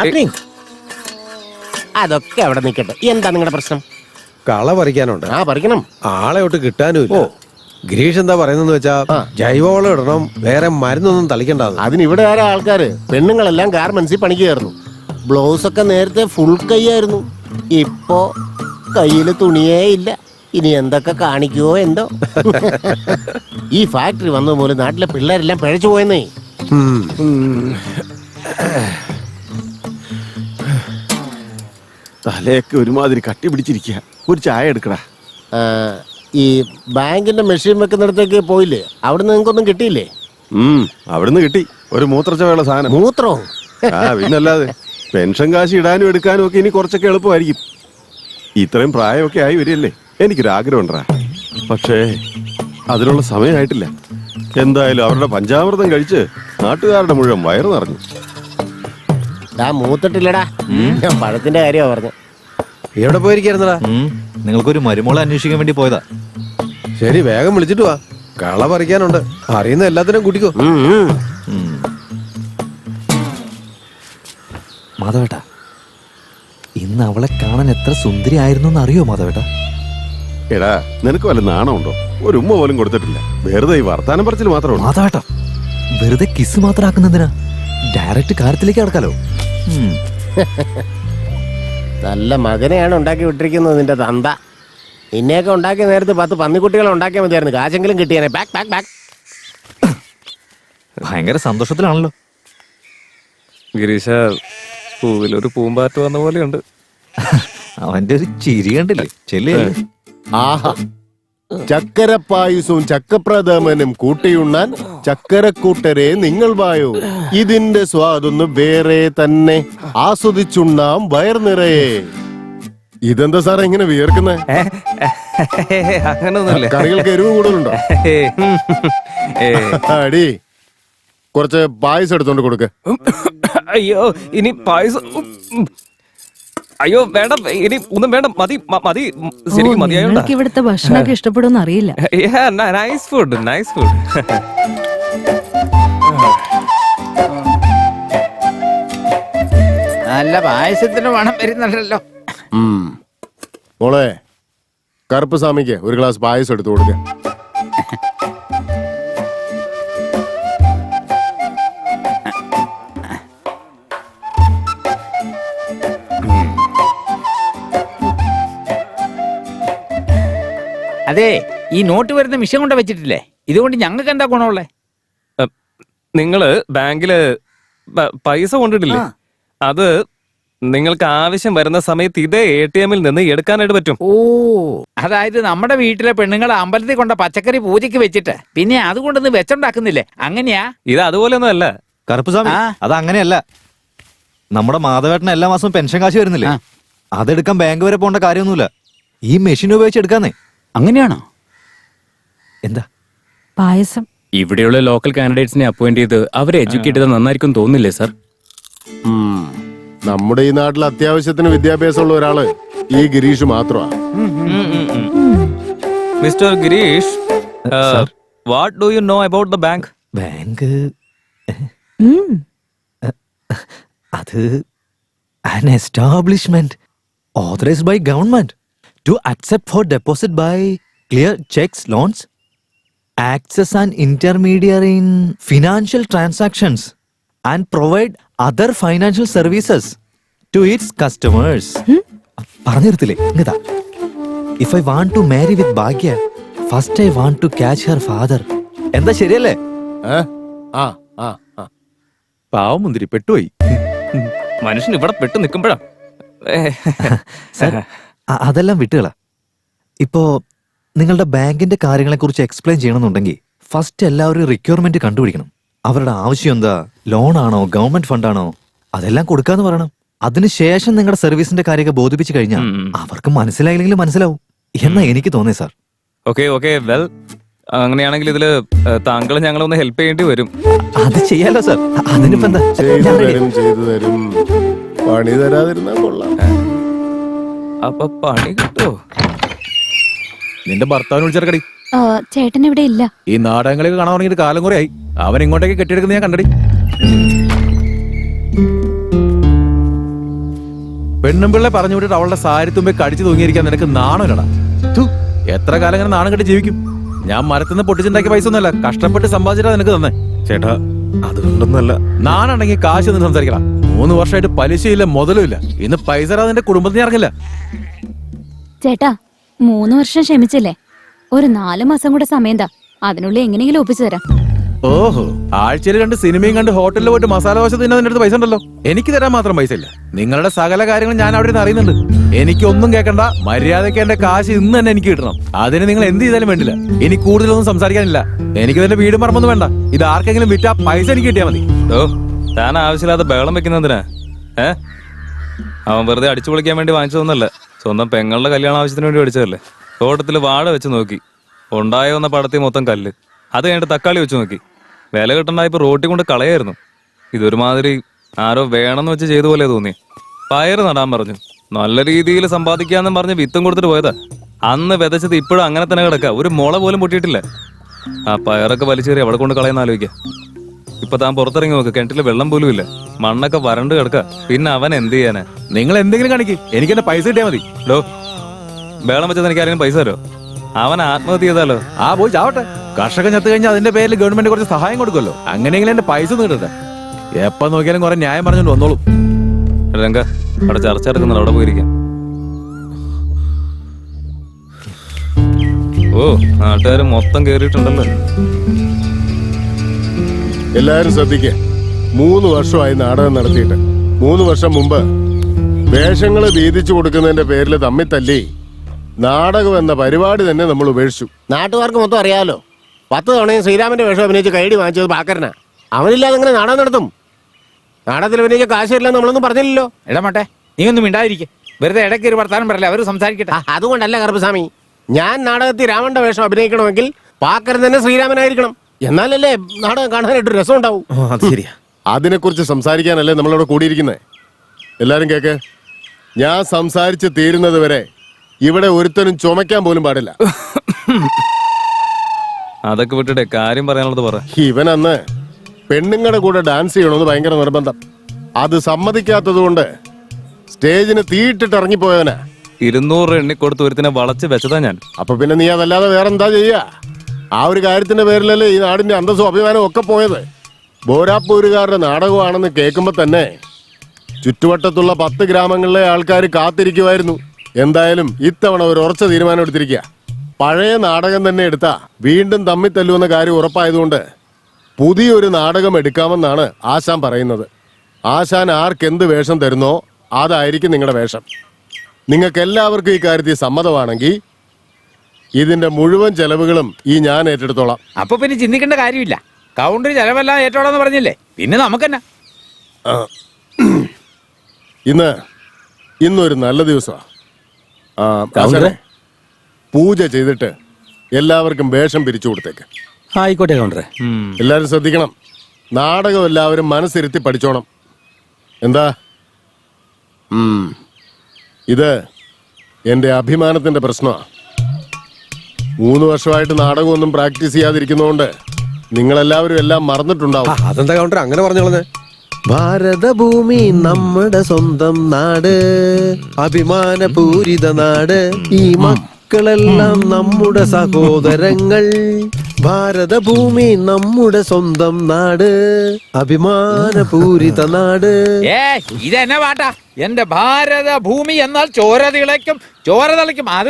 Happening അതൊക്കെ അവിടെ നിൽക്കട്ടെ എന്താ നിങ്ങളുടെ പ്രശ്നം? കള പറിക്കാനുണ്ട്. ആ പറിക്കണം. ആളെ ഒട്ട് കിട്ടാനുമില്ല. ഗിരീഷ് എന്താ പറയുന്നെന്ന് വെച്ചാ ജൈവവളം ഇടണം വേറെ മരുന്നൊന്നും തളിക്കണ്ട അതിന് ഇവിടെ ആരാ ആൾക്കാര്? പെണ്ണുങ്ങളെല്ലാം ഗാർമെന്റ്സിൽ പണിക്ക് കയറുന്നു ബ്ലൗസ് ഒക്കെ നേരത്തെ ഫുൾ കൈയായിരുന്നു. ഇപ്പോ കയ്യിൽ തുണിയേ ഇല്ല. ഇനി എന്തൊക്കെ കാണിക്കുവോ എന്തോ? ഈ ഫാക്ടറി വന്നത് മൂലം നാട്ടിലെ പിള്ളേരെല്ലാം പിഴച്ചു പോയെന്നേ. ഉം. തലയൊക്കെ ഒരുമാതിരി കട്ടി പിടിച്ചിരിക്കുക ഒരു ചായ എടുക്കടാ. ഈ ബാങ്കിന്റെ മെഷീൻ വെക്കുന്നിടത്തേക്ക് പോയില്ലേ? അവിടെ നിങ്ങൾക്കൊന്നും കിട്ടിയില്ലേ? ഉം അവിടുന്ന് കിട്ടി. ഒരു മൂത്രച്ചവയുള്ള സാധനം. മൂത്രോ? ആ പിന്നല്ലാതെ പെൻഷൻ കാശ് ഇടാനും എടുക്കാനും ഒക്കെ ഇനി കുറച്ചൊക്കെ എളുപ്പമായിരിക്കും. ഇത്രയും പ്രായമൊക്കെ ആയി വരികയല്ലേ? എനിക്കൊരാഗ്രഹം ഉണ്ടാ പക്ഷേ അതിനുള്ള സമയമായിട്ടില്ല. എന്തായാലും അവരുടെ പഞ്ചാമൃതം കഴിച്ച് നാട്ടുകാരുടെ മുഴുവൻ വയറു നിറഞ്ഞു. ആ മൂത്തിട്ടില്ലടാ. ഞാൻ പഴത്തിന്റെ കാര്യമാ പറഞ്ഞു എവിടെ പോയിരിക്കായിരുന്നടാ? നിങ്ങൾക്ക് നിങ്ങൾക്കൊരു മരുമോളെ അന്വേഷിക്കാൻ വേണ്ടി പോയതാ. ശരി വേഗം വിളിച്ചിട്ട് വാ. കള പറിക്കാനുണ്ട്. അറിയുന്ന എല്ലാത്തിനും കൂട്ടിക്കോ. മാധവേട്ടാ ഇന്ന് അവളെ കാണാൻ എത്ര സുന്ദരി ആയിരുന്നു എന്ന് അറിയോ മാധവേട്ട? എടാ നിനക്ക് വല്ല നാണമുണ്ടോ? ഒരു ഉമ്മ പോലും കൊടുത്തിട്ടില്ല. വെറുതെ ഈ വർത്താനം പറച്ചിൽ മാത്രമേ മാധവേട്ടാ വെറുതെ കിസ് മാത്രം ആക്കുന്നതിനാ ഡയറക്റ്റ് കാര്യത്തിലേക്ക് കിടക്കാലോ ഉം. നല്ല മകനെയാണ് ഉണ്ടാക്കി വിട്ടിരിക്കുന്നത് നിന്റെ തന്ത. നിന്നെയൊക്കെ ഉണ്ടാക്കിയ നേരത്ത് പത്ത് പന്നിക്കുട്ടികളെ ഉണ്ടാക്കിയാൽ മതിയായിരുന്നു. കാശെങ്കിലും കിട്ടിയാനെ. ബാക്ക് ബാക്ക് ബാക്ക് ഭയങ്കര സന്തോഷത്തിലാണല്ലോ. ഗിരീശ പൂവിലൊരു പൂമ്പാറ്റ് വന്ന പോലെയുണ്ട്. അവന്റെ ഒരു ചിരി കണ്ടില്ലേ? ചെല്ലേ. ആഹാ. ചക്കര പായസവും ചക്കപ്രഥമനും കൂട്ടിയുണ്ണാൻ ചക്കരക്കൂട്ടരെ നിങ്ങൾ വായോ? ഇതിന്റെ സ്വാദൊന്ന് വേറെ തന്നെ. ആസ്വദിച്ചുണ്ണാം വയർ നിറയെ. ഇതെന്താ സാറേ ഇങ്ങനെ വിയർക്കുന്നേ? അങ്ങനൊന്നുമില്ല. കറികൾക്ക് എരിവ് കൂടുതലുണ്ടോ? അടി കുറച്ച് പായസം എടുത്തോണ്ട് കൊടുക്ക. അയ്യോ ഇനി പായസം. അയ്യോ വേണ്ട ഇനി ഒന്നും വേണ്ട മതി മതി ശരിക്കും മതിയായോണ്ടാ. ഇവിടുത്തെ ഭക്ഷണമൊക്കെ ഇഷ്ടപ്പെടുമെന്ന് അറിയില്ല. നൈസ് ഫുഡ് നൈസ് ഫുഡ് നല്ല പായസത്തിന് മണം വരുന്നുണ്ടല്ലോ. മോളെ കറുപ്പ് സ്വാമിക്ക് ഒരു ഗ്ലാസ് പായസം എടുത്തു കൊടുക്ക. അതെ ഈ നോട്ട് വരുന്ന മിഷൻ കൊണ്ട് വെച്ചിട്ടില്ലേ? ഇതുകൊണ്ട് ഞങ്ങൾക്ക് എന്താ ഗുണമുള്ളേ? നിങ്ങൾ ബാങ്കിൽ പ- പൈസ കൊണ്ടിട്ടില്ലേ? അത് നിങ്ങൾക്ക് ആവശ്യം വരുന്ന സമയത്ത് ഇതേ എ ടി എമ്മിൽ നിന്ന് എടുക്കാനായിട്ട് പറ്റും. ഓ അതായത് നമ്മുടെ വീട്ടിലെ പെണ്ണുങ്ങൾ അമ്പലത്തിൽ കൊണ്ട പച്ചക്കറി പൂജയ്ക്ക് വെച്ചിട്ട് പിന്നെ അതുകൊണ്ടൊന്ന് വെച്ചുണ്ടാക്കുന്നില്ലേ? അങ്ങനെയാ? ഇത് അതുപോലെയൊന്നും അല്ല. കറുപ്പുസ്വാമി ആ. അത് അങ്ങനെയല്ല. നമ്മുടെ മാധവേട്ടന് എല്ലാ മാസവും പെൻഷൻ കാശ് വരുന്നില്ലേ? ആ. അതെടുക്കാൻ ബാങ്ക് വരെ പോകേണ്ട കാര്യമൊന്നുമില്ല. ഈ മെഷീൻ ഉപയോഗിച്ച് എടുക്കാന്നേ. അങ്ങനെയാണോ? എന്താ? പായസം. ഇവിടെയുള്ള ലോക്കൽ കാൻഡിഡേറ്റ്സിനെ അപ്പോയിന്റ് ചെയ്ത് അവരെ എഡ്യൂക്കേറ്റ് ചെയ്താൽ നന്നായിരിക്കും തോന്നുന്നില്ലേ സർ നമ്മുടെ ഈ നാട്ടിൽ അത്യാവശ്യത്തിന് വിദ്യാഭ്യാസമുള്ള ഒരാൾ ഈ ഗിരീഷ് മാത്രമാണ് mister Girish what do you know about the bank bank. അത് an establishment authorised by government. To accept for deposit by clear checks loans acts as an intermediary in financial transactions and provide other financial services to its customers പറഞ്ഞിരുത്തില്ലേ ഇങ്ങതാ if I want to marry with Bhagya first I want to catch her father എന്താ ശരിയല്ലേ പാവം മുന്തിരി പെട്ടുപോയി മനുഷ്യൻ ഇവിടെ പെട്ടു നിൽക്കുമ്പോഴാ sir അതെല്ലാം വിട്ടുകള. ഇപ്പോ നിങ്ങളുടെ ബാങ്കിന്റെ കാര്യങ്ങളെക്കുറിച്ച് എക്സ്പ്ലെയിൻ ചെയ്യണമെന്നുണ്ടെങ്കിൽ ഫസ്റ്റ് എല്ലാവരും റിക്വയർമെന്റ് കണ്ടുപിടിക്കണം. അവരുടെ ആവശ്യം എന്താ? ലോണാണോ ആണോ? ഗവൺമെന്റ് ഫണ്ടാണോ അതെല്ലാം കൊടുക്കാന്ന് പറയണം. അതിനുശേഷം നിങ്ങളുടെ സർവീസിന്റെ കാര്യമൊക്കെ ബോധിപ്പിച്ചു കഴിഞ്ഞാൽ അവർക്ക് മനസ്സിലായില്ലെങ്കിലും മനസ്സിലാവും. എന്നാ എനിക്ക് തോന്നി സാർ ഓക്കെ ഓക്കെ വെൽ അങ്ങനെയാണെങ്കിൽ ഇതിൽ താങ്കൾ ഞങ്ങളൊന്ന് ഹെൽപ്പ് ചെയ്യേണ്ടി വരും. അത് ചെയ്യാലോ സാർ അതിനിപ്പോ എന്താ? ചെയ്തു. തരും ചെയ്തു തരും. പണി തരാതിരുന്നാ കൊള്ളാം. അപ്പൊ പണി കിട്ടോ? നിന്റെ ഭർത്താവിനെ വിളിച്ചിറക്കടി ചേട്ടൻ ഇവിടെ ഇല്ല. ഈ നാടകങ്ങളൊക്കെ കാണാൻ തുടങ്ങിയിട്ട് കാലം കുറയായി അവൻ ഇങ്ങോട്ടേക്ക് കെട്ടിയെടുക്കുന്ന ഞാൻ കണ്ടടി. പെണ്ണുമ്പിള്ളെ പറഞ്ഞു വിട്ടിട്ട് അവളുടെ സാരി തുമ്പി കടിച്ചു തൂങ്ങിയിരിക്കാൻ നിനക്ക് നാണമില്ലടാ. ഥു, എത്ര കാലം ഇങ്ങനെ നാണം കെട്ടി ജീവിക്കും? ഞാൻ മരത്തുനിന്ന് പൊട്ടിച്ചുണ്ടാക്കിയ പൈസ ഒന്നുമല്ല കഷ്ടപ്പെട്ട് സമ്പാദിച്ചിട്ടാ നിനക്ക് തന്നെ. ചേട്ടാ അതുകൊണ്ടൊന്നല്ല നാണുണ്ടെങ്കിൽ കാശ് നിന്ന് സംസാരിക്കണം മൂന്ന് വർഷമായിട്ട് പലിശയില്ല മുതലും ഇല്ല ഇന്ന് പൈസ അതിന്റെ കുടുംബത്തിന് ഇറങ്ങില്ല. ചേട്ടാ മൂന്ന് വർഷം ക്ഷമിച്ചില്ലേ? ഒരു നാല് മാസം കൂടെ സമയം താ അതിനുള്ളിൽ എങ്ങനെയെങ്കിലും ഒപ്പിച്ചു തരാം. ഓഹോ ആഴ്ചയിൽ രണ്ട് സിനിമയും കണ്ട് ഹോട്ടലിൽ പോയിട്ട് മസാല ദോശ തിന്നാൻ അടുത്ത് പൈസ ഉണ്ടല്ലോ. എനിക്ക് തരാൻ മാത്രം പൈസ ഇല്ല. നിങ്ങളുടെ സകല കാര്യങ്ങൾ ഞാൻ അവിടെ നിന്ന് അറിയുന്നുണ്ട്. എനിക്കൊന്നും കേൾക്കണ്ട മര്യാദയ്ക്ക് എന്റെ കാശ് ഇന്ന് തന്നെ എനിക്ക് കിട്ടണം. അതിന് നിങ്ങൾ എന്ത് ചെയ്താലും വേണ്ടില്ല. ഇനി കൂടുതലൊന്നും സംസാരിക്കാനില്ല. എനിക്ക് തന്നെ വീട് മറമൊന്നും വേണ്ട. ഇത് ആർക്കെങ്കിലും വിറ്റാ പൈസ എനിക്ക് കിട്ടിയാൽ മതി. ഓ. താൻ ആവശ്യമില്ലാതെ ബഹളം വെക്കുന്നതിനാ ഏ? അവൻ വെറുതെ അടിച്ചു പൊളിക്കാൻ വേണ്ടി വാങ്ങിച്ചതൊന്നല്ല. സ്വന്തം പെങ്ങളുടെ കല്യാണ ആവശ്യത്തിന് വേണ്ടി മേടിച്ചതല്ലേ. തോട്ടത്തിൽ വാഴ വെച്ച് നോക്കി. ഉണ്ടായ വന്ന പടത്തിൽ മൊത്തം കല്ല്. അത് കഴിഞ്ഞിട്ട് തക്കാളി വെച്ച് നോക്കി. വില കിട്ടണ്ടായപ്പോൾ റോട്ടി കൊണ്ട് കളയായിരുന്നു. ഇതൊരുമാതിരി ആരോ വേണമെന്ന് വെച്ച് ചെയ്തു പോലെ തോന്നി പയറ് നടാൻ പറഞ്ഞു. നല്ല രീതിയിൽ സമ്പാദിക്കാന്നും പറഞ്ഞ് വിത്തും കൊടുത്തിട്ട് പോയതാ. അന്ന് വിതച്ചത് ഇപ്പോഴും അങ്ങനെ തന്നെ കിടക്കുക ഒരു മുള പോലും പൊട്ടിയിട്ടില്ല. ആ പയറൊക്കെ വലിച്ചേറി അവിടെ കൊണ്ട് കളയെന്ന് ആലോചിക്കാം. ഇപ്പൊ താൻ പുറത്തിറങ്ങി നോക്ക് കിണറ്റിൽ വെള്ളം പോലും ഇല്ല. മണ്ണൊക്കെ വരണ്ട് കിടക്ക. പിന്നെ അവൻ എന്ത് ചെയ്യാനാ? നിങ്ങൾ എന്തെങ്കിലും കാണിക്ക്. എനിക്ക് എന്റെ പൈസ കിട്ടിയാൽ മതി. ഡോ വേളം വെച്ചത് എനിക്ക് ആരെങ്കിലും പൈസ തരോ അവൻ ആത്മഹത്യ ചെയ്താലോ? ആ പോയി ചാവട്ടെ. കർഷകൻ ചത്തു കഴിഞ്ഞാൽ അതിന്റെ പേരിൽ ഗവൺമെന്റ് കുറച്ച് സഹായം കൊടുക്കുമല്ലോ. അങ്ങനെയെങ്കിലും എന്റെ പൈസ ഒന്ന് കിട്ടട്ടെ. എപ്പോ നോക്കിയാലും കുറെ ന്യായം പറഞ്ഞോണ്ട് വന്നോളൂ. രംഗ അവിടെ ചർച്ച നടക്കുന്നുണ്ട്. അവിടെ പോയിരിക്കാം. ഓ നാട്ടുകാർ മൊത്തം കേറിയിട്ടുണ്ടല്ലോ. എല്ലാരും ശ്രദ്ധിക്കുക മൂന്ന് വർഷമായി നാടകം നടത്തിയിട്ട്. മൂന്ന് വർഷം മുമ്പ് വേഷങ്ങൾ വീതിച്ചു കൊടുക്കുന്നതിന്റെ പേരിൽ തമ്മിൽ തല്ലി നാടകം എന്ന പരിപാടി തന്നെ നമ്മൾ ഉപേക്ഷിച്ചു. നാട്ടുകാർക്ക് മൊത്തം അറിയാലോ. പത്ത് തവണയും ശ്രീരാമന്റെ വേഷം അഭിനയിച്ച് കൈഡി വാങ്ങിച്ചത് പാക്കരനാ അവനില്ലാതെ അങ്ങനെ നാടകം നടത്തും? നാടകത്തിൽ അഭിനയിച്ച കാശ് തരില്ലെന്ന് നമ്മളൊന്നും പറഞ്ഞില്ലല്ലോ. ഇടമട്ടെ നീ ഒന്നും ഇണ്ടായിരിക്കും വെറുതെ ഇടയ്ക്ക് ഒരു വർത്താനം പറയല്ലേ അവർ സംസാരിക്കട്ടെ. അതുകൊണ്ടല്ല കറുപ്പസ്വാമി ഞാൻ നാടകത്തിൽ രാമന്റെ വേഷം അഭിനയിക്കണമെങ്കിൽ പാക്കരൻ തന്നെ ശ്രീരാമനായിരിക്കണം. എന്നാലല്ലേ നാടകം കാണാനായിട്ട് രസം ഉണ്ടാവും അത് ശരിയാ. അതിനെക്കുറിച്ച് സംസാരിക്കാനല്ലേ നമ്മളിവിടെ കൂടിയിരിക്കുന്നത് എല്ലാരും കേക്ക്. ഞാൻ സംസാരിച്ച് തീരുന്നത് വരെ ഇവിടെ ഒരുത്തനും ചുമക്കാൻ പോലും പാടില്ല. അതൊക്കെ വിട്ടിട്ടെ കാര്യം പറയാനുള്ളത് പറ. ഇവൻ അന്ന് പെണ്ണുങ്ങളുടെ കൂടെ ഡാൻസ് ചെയ്യണമെന്ന് ഭയങ്കര നിർബന്ധം. അത് സമ്മതിക്കാത്തത് കൊണ്ട് സ്റ്റേജിന് തീയിട്ടിട്ട് ഇറങ്ങിപ്പോയവനാ. ഇരുന്നൂറ് എണ്ണി കൊടുത്ത് ഒരുത്തിനെ വളച്ച് വെച്ചതാ ഞാൻ. അപ്പൊ പിന്നെ നീ അതല്ലാതെ വേറെന്താ ചെയ്യാ? ആ ഒരു കാര്യത്തിന്റെ പേരിലല്ലേ ഈ നാടിന്റെ അന്തസ്സും അഭിമാനവും ഒക്കെ പോയത്? ബോരാപ്പൂരുകാരുടെ നാടകമാണെന്ന് കേൾക്കുമ്പോ തന്നെ ചുറ്റുവട്ടത്തുള്ള പത്ത് ഗ്രാമങ്ങളിലെ ആൾക്കാർ കാത്തിരിക്കുമായിരുന്നു എന്തായാലും ഇത്തവണ ഒരു ഉറച്ച തീരുമാനം എടുത്തിരിക്കുക പഴയ നാടകം തന്നെ എടുത്താ വീണ്ടും തമ്മിൽ തല്ലുവെന്ന കാര്യം ഉറപ്പായതുകൊണ്ട് പുതിയൊരു നാടകം എടുക്കാമെന്നാണ് ആശാൻ പറയുന്നത്. ആശാൻ ആർക്കെന്ത് വേഷം തരുന്നോ അതായിരിക്കും നിങ്ങളുടെ വേഷം. നിങ്ങൾക്ക് എല്ലാവർക്കും ഈ കാര്യത്തിൽ സമ്മതമാണെങ്കിൽ ഇതിന്റെ മുഴുവൻ ചെലവുകളും ഈ ഞാൻ ഏറ്റെടുത്തോളാം. അപ്പൊ പിന്നെ ചിന്തിക്കേണ്ട കാര്യമില്ല. കൗണ്ടർ ചെലവെല്ലാം ഏറ്റോളാന്ന് പറഞ്ഞില്ലേ? പിന്നെ നമുക്കെന്നാ? ഇന്ന് ഇന്നൊരു നല്ല ദിവസമാണ് പൂജ ചെയ്തിട്ട് എല്ലാവർക്കും വേഷം പിരിച്ചു കൊടുത്തേക്ക്. ആയിക്കോട്ടെ കൗണ്ടറെ. എല്ലാവരും ശ്രദ്ധിക്കണം. നാടകം എല്ലാവരും മനസ്സിരുത്തി പഠിച്ചോണം. എന്താ. ഇത് എന്റെ അഭിമാനത്തിന്റെ പ്രശ്നമാണ് മൂന്ന് വർഷമായിട്ട് നാടകമൊന്നും പ്രാക്ടീസ് ചെയ്യാതിരിക്കുന്നതുകൊണ്ട് നിങ്ങളെല്ലാവരും എല്ലാം മറന്നിട്ടുണ്ടാവും. അതെന്താ കൗണ്ടർ അങ്ങനെ പറഞ്ഞോളെ ഭാരതഭൂമി നമ്മുടെ സ്വന്തം നാട് അഭിമാനപൂരിത നാട് ഈ മക്കളെല്ലാം നമ്മുടെ സഹോദരങ്ങൾ. ഭാരതഭൂമി നമ്മുടെ സ്വന്തം നാട് അഭിമാനപൂരിത നാട്. ഏ ഇതെന്നെ പാട്ടാ എന്റെ ഭാരതഭൂമി എന്നാൽ ചോര തിളയ്ക്കും ചോര തിളയ്ക്കും. അത്